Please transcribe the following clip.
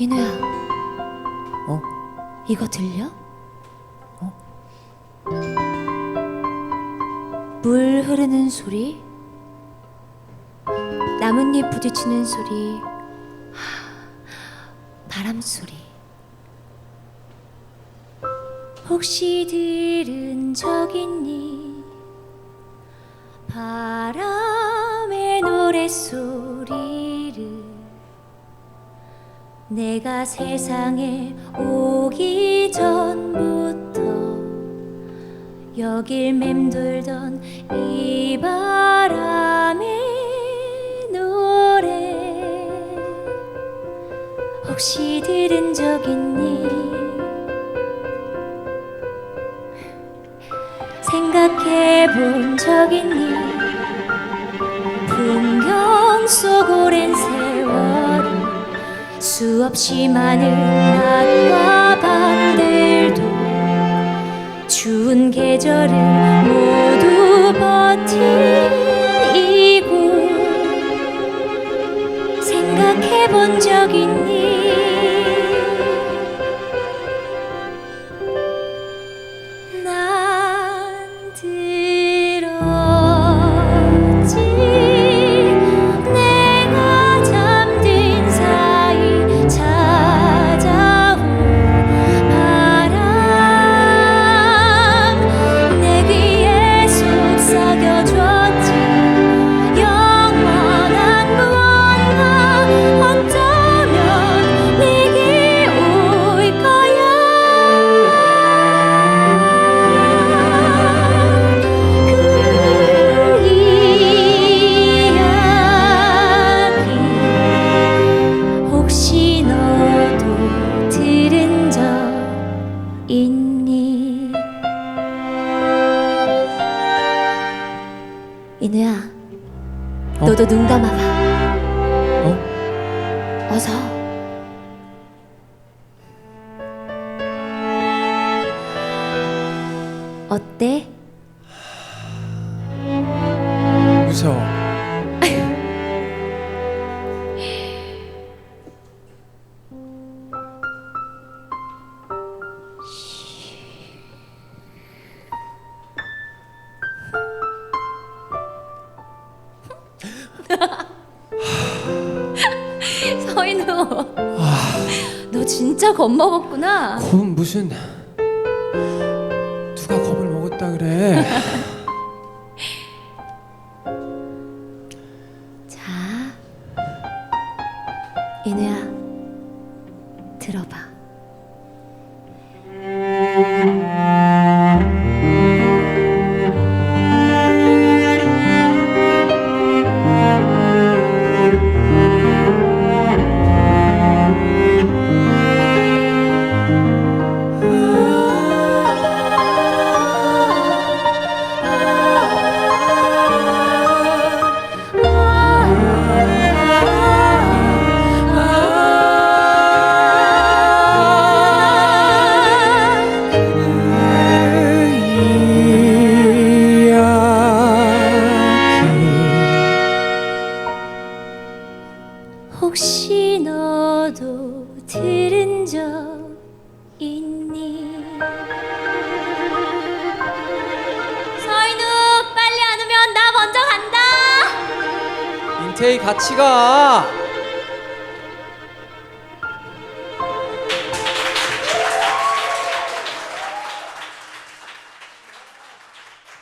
인우야, 어? 이거 들려? 어? 물 흐르는 소리, 나뭇잎 부딪히는 소리, 하, 바람 소리. 혹시 들은 적 있니? 바람의 노랫소 내가 세상에 오기 전부터 여길 맴돌던 이 바람의 노래 혹시 들은 적 있니? 생각해 본 적 있니? 풍경 속 오랜 세월을 수없이 많은 낮과 밤들도 추운 계절을 인우야, 어? 너도 눈 감아봐. 어? 어서. 어때? 서인우, 너 진짜 겁먹었구나. 겁은 무슨 누가 겁을 먹었다 그래? 자, 인우야, 들어봐. 혹시 너도 들은 적 있니? 서인우 빨리 안 오면 나 먼저 간다. 인테이 같이 가.